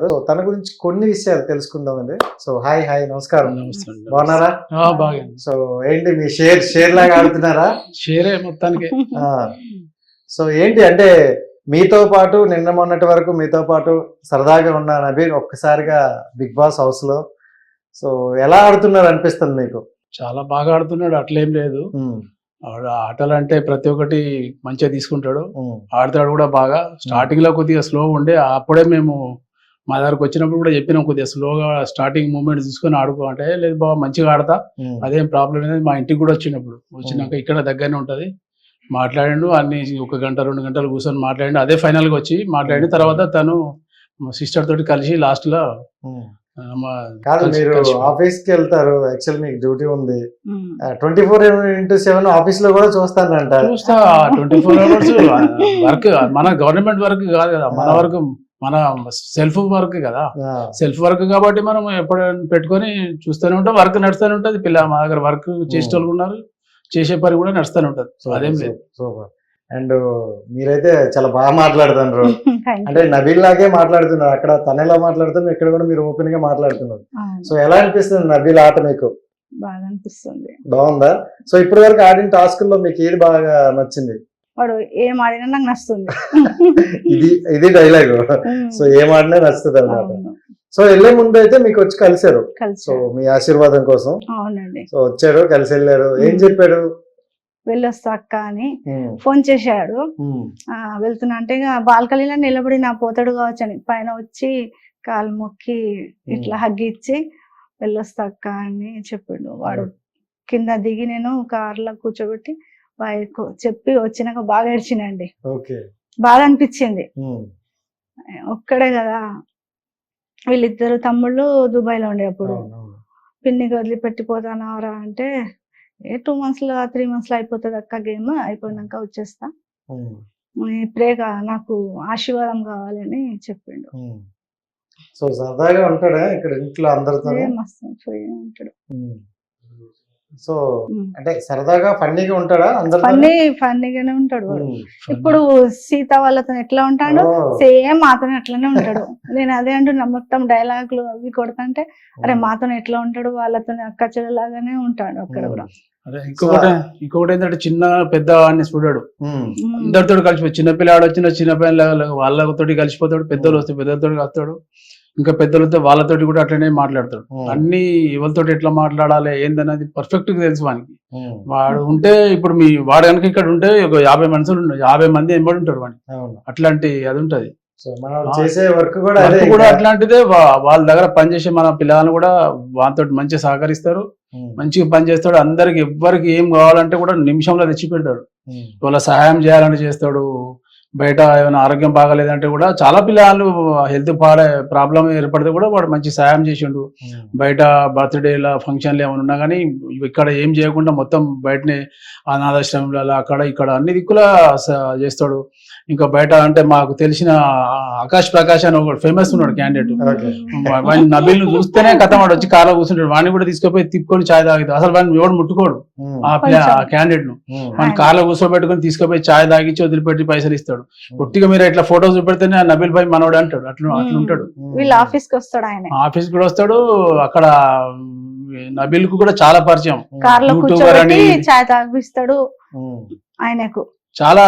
So తన గురించి కొన్ని విషయాలు తెలుసుకుందామండి సో హాయ్ హాయ్ నమస్కారం. అండి. బాగున్నారా? సో ఏంటి మీ షేర్ షేర్ లాగా ఆడుతున్నారా? షేరే మొత్తానికి. సో ఏంటి అంటే మీతో పాటు నిన్న మొన్నటి వరకు మీతో పాటు సరదాగా ఉన్న నబీర్ ఒక్కసారిగా బిగ్ బాస్ హౌస్లో. సో ఎలా ఆడుతున్నారు అనిపిస్తుంది మీకు? చాలా బాగా ఆడుతున్నాడు అట్లేం లేదు. ఆటలు అంటే ప్రతి ఒక్కటి మంచిగా తీసుకుంటాడు. ఆడతాడు కూడా బాగా. స్టార్టింగ్లో కొద్దిగా స్లో ఉండే అప్పుడే మేము మా దగ్గరకు వచ్చినప్పుడు కూడా చెప్పినాం కొద్దిగా స్లోగా స్టార్టింగ్ మూమెంట్ తీసుకొని ఆడుకో అంటే లేదు బాబా మంచిగా ఆడతా. అదేం ప్రాబ్లం లేదు. మా ఇంటికి కూడా వచ్చినప్పుడు. వచ్చినాక ఇక్కడ దగ్గరనే ఉంటది. మాట్లాడిండు అన్ని ఒక గంట రెండు గంటలు కూర్చొని మాట్లాడిండు. అదే ఫైనల్గా వచ్చి మాట్లాడిన తర్వాత తను మా సిస్టర్ తోటి కలిసి లాస్ట్లో ఉమ్. ఆ, మా కాదు మీరు ఆఫీస్కి వెళ్తారు. యాక్చువల్ మీకు డ్యూటీ ఉంది. ట్వంటీ ఫోర్ ఇంటూ సెవెన్ ఆఫీస్లో కూడా చూస్తానంట. చూస్తా ట్వంటీ ఫోర్ అవర్స్ వర్క్ మన గవర్నమెంట్ వర్క్ కాదు కదా. మన వర్క్ మన సెల్ఫ్ వర్క్ కదా. సెల్ఫ్ వర్క్ కాబట్టి మనం ఎప్పుడు పెట్టుకొని చూస్తూనే ఉంటాం వర్క్ నడుస్తూనే ఉంటది. పిల్ల మా దగ్గర వర్క్ చేసే వాళ్ళు ఉన్నారు చేసే పని కూడా నడుస్తూనే ఉంటది. సో అదేం లేదు. సూపర్. అండ్ మీరైతే చాలా బాగా మాట్లాడుతున్నారు. అంటే నబీల్ లాగే మాట్లాడుతున్నారు. అక్కడ తన ఎలా మాట్లాడుతున్నారు. ఇక్కడ కూడా మీరు ఓపెన్గా మాట్లాడుతున్నారు. సో ఎలా అనిపిస్తుంది నబీల్ ఆట మీకు? బాగా అనిపిస్తుంది. బాగుందా? సో ఇప్పటి వరకు ఆడిన టాస్క్లో మీకు ఏది బాగా నచ్చింది? వాడు ఏం ఆడినా నాకు నచ్చుతుంది. ఇది ఇది డైలాగ్ సో ఏం ఆడినా నచ్చుతుంది అనమాట అవును. సో వెళ్ళే ముందు అయితే మీకు వచ్చి కలిశారు. కలిసి సో మీ ఆశీర్వాదం కోసం. అవునండి. సో వచ్చాడు కలిసి వెళ్ళారు. ఏం చెప్పాడు? వెళ్ళొస్తా అక్క అని ఫోన్ చేశాడు. వెళ్తున్నా అంటే ఇక బాల్కనీలో నిలబడి నా పోతాడు కావచ్చు అని. పైన వచ్చి కాలు మొక్కి ఇట్లా హగ్గి ఇచ్చి వెళ్ళొస్తా అక్క అని చెప్పిండు. వాడు కింద దిగి నేను కార్లో కూర్చోబెట్టి చెప్పి వచ్చినాక బాగా ఏడ్చినండి. బాగా అనిపించింది. ఒక్కడే కదా. వీళ్ళిద్దరు తమ్ముళ్ళు దుబాయ్లో ఉండే అప్పుడు. పిన్నికి వదిలిపెట్టిపోతానారా అంటే ఏ టూ మంత్స్లో త్రీ మంత్స్లో అయిపోతుంది అక్క గేమ్ అయిపోయినాక వచ్చేస్తా. కా- నాకు ఆశీర్వాదం కావాలని చెప్పిండు. సో సరదాగా ఉంటాడా ఇక్కడ ఇంట్లో అందరితో మస్తు ఉంటాడు. సో. అంటే సరదాగా ఫన్నీగా ఉంటాడా ఫన్నీ ఫన్నీగానే ఉంటాడు. ఇప్పుడు సీత వాళ్ళతో ఎట్లా ఉంటాడు సేమ్ మాతో అట్లనే ఉంటాడు. నేను అదే అంటున్నా మొత్తం డైలాగులు అవి కొడతంటే అరే మాతో ఎట్లా ఉంటాడు వాళ్ళతో అక్క చెల్లెలాగానే ఉంటాడు అక్కడ కూడా. అదే ఇంకొకటి ఇంకొకటి ఏంటంటే చిన్న పెద్ద అని చూడాడు. అందరితో కలిసిపోయి చిన్న పిల్లాడు వచ్చిన చిన్న పిల్లల వాళ్ళతోటి కలిసిపోతాడు పెద్దలు వస్తే పెద్దలతో వస్తాడు ఇంకా పెద్దలతో వాళ్ళతోటి కూడా అట్లనే మాట్లాడతాడు. అన్ని ఎవరితోటి ఎట్లా మాట్లాడాలి ఏందన్నది పర్ఫెక్ట్గా తెలుసు వానికి. వాడు ఉంటే ఇప్పుడు మీ వాడు కనుక ఇక్కడ ఉంటే ఒక యాభై మనుషులు యాభై మంది ఎంబడి ఉంటారు వాడికి అవును. అట్లాంటి అది ఉంటది. చేసే వర్క్ కూడా. అట్లాంటిదే వాళ్ళ దగ్గర పనిచేసే మన పిల్లలను కూడా వాళ్ళతో మంచిగా సహకరిస్తారు. మంచిగా పని చేస్తాడు అందరికి ఎవ్వరికి ఏం కావాలంటే కూడా నిమిషంలో తెచ్చి పెడతాడు వాళ్ళ సహాయం చేయాలని చేస్తాడు. బయట ఏమైనా ఆరోగ్యం బాగాలేదంటే కూడా చాలా పిల్లలు హెల్త్ పాడే ప్రాబ్లం ఏర్పడితే కూడా వాడు మంచి సహాయం చేసిండు. బయట బర్త్డేల ఫంక్షన్లు ఏమైనా ఉన్నా కానీ ఇక్కడ ఏం చేయకుండా మొత్తం బయటనే అనాథాశ్రమంలో అక్కడ ఇక్కడ అన్ని దిక్కులా చేస్తాడు. ఇంకా బయట అంటే మాకు తెలిసిన ఆకాష్ ప్రకాష్ అని ఒక ఫేమస్ ఉన్నాడు క్యాండిడేట్. వాడిని నబీల్ను చూస్తేనే కథ వాడు వచ్చి కార్లో కూర్చుంటాడు. వాడిని కూడా తీసుకుపోయి తిప్పుకొని చాయ్ తాగుతాడు అసలు వాడిని ఎవడు ముట్టుకోడు. ఆ క్యాండిడేట్ను మన కార్లో కూర్చోబెట్టుకుని తీసుకుపోయి చాయ్ తాగించి వదిలిపెట్టి పైసలు ఇస్తాడు. ఒట్టిగా మీరు ఇట్లా ఫోటో చూపెడితేనే నబీల్ భాయ్ మనోడు అంటాడు. అట్లా అట్లా ఉంటాడు. వీళ్ళ ఆఫీస్కి వస్తాడు ఆయన. ఆఫీస్ కూడా వస్తాడు. అక్కడ నబీల్కు కూడా చాలా పరిచయం. ఉమ్, కార్లో యూట్యూబర్ కూర్చోబెట్టి అని- చాయ్ తాగిస్తాడు ఆయనకు. చాలా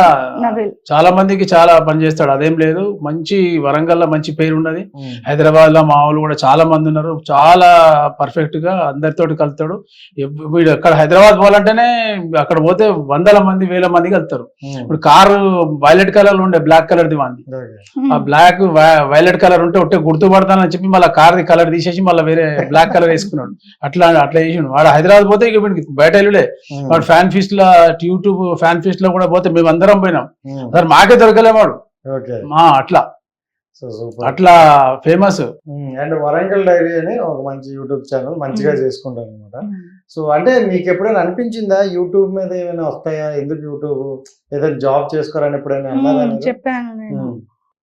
చాలా మందికి చాలా పని చేస్తాడు. అదేం లేదు. మంచి వరంగల్ మంచి పేరు ఉన్నది. హైదరాబాద్లో మా వాళ్ళు కూడా చాలా మంది ఉన్నారు. చాలా పర్ఫెక్ట్గా అందరితోటి కలుతాడు. వీడు అక్కడ హైదరాబాద్ పోవాలంటేనే అక్కడ పోతే వందల మంది వేల మంది కలుతారు. ఇప్పుడు కారు వైలెట్ కలర్లో ఉండే బ్లాక్ కలర్ ది వాంది. ఓకే. ఆ బ్లాక్ వైలెట్ కలర్ ఉంటే ఒకటే గుర్తుపడతానని చెప్పి మళ్ళీ కార్ ది కలర్ తీసేసి మళ్ళీ వేరే బ్లాక్ కలర్ వేసుకున్నాడు. అట్లా అట్లా చేసిండు. వాడు హైదరాబాద్ పోతే ఇక వీడికి బయట వెళ్ళుడే ఉమ్, వాడు ఫ్యాన్ ఫీస్ట్లో యూట్యూబ్ ఫ్యాన్ ఫీస్ట్లో కూడా పోతే మేము అందరం పోయినాం సార్ మాకే దొరకలే వాడు ఓకే. మా అట్లా. So super. అట్లా ఫేమస్. అండ్ వరంగల్ డైరీ అని ఒక మంచి యూట్యూబ్ ఛానల్ మంచిగా చేసుకుంటారు అనమాట సో అంటే మీకు ఎప్పుడైనా అనిపించిందా? యూట్యూబ్ మీద ఏమైనా వస్తాయా? ఎందుకు యూట్యూబ్? ఏదైనా జాబ్ చేసుకోవాలని ఎప్పుడైనా? చెప్పాను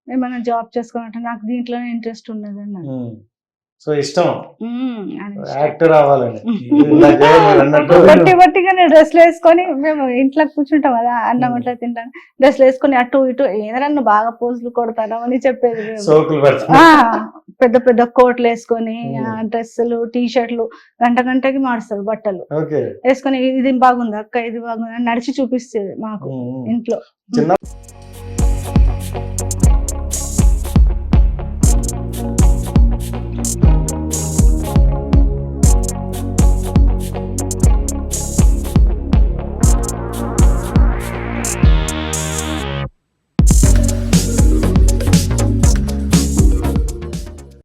ఏమైనా జాబ్ చేసుకోవాలంటే నాకు దీంట్లోనే ఇంట్రెస్ట్ ఉన్నది సో ఇష్టం. యాక్టర్ అవ్వాలని. బట్టి బట్టిగానే డ్రెస్లు వేసుకొని మేము ఇంట్లో కూర్చుంటాం కదా అన్నం. ఇట్లా తింటాం డ్రెస్లు వేసుకొని అటు ఇటు ఏదైనా బాగా పోజులు కొడతాను అని చెప్పేది పెద్ద పెద్ద కోట్లు వేసుకొని. డ్రెస్సులు టీ షర్ట్లు గంట గంటకి మారుస్తారు బట్టలు. వేసుకొని ఇది బాగుంది అక్క? ఇది బాగుంది? అని నడిచి చూపిస్తుంది మాకు ఇంట్లో. చిన్న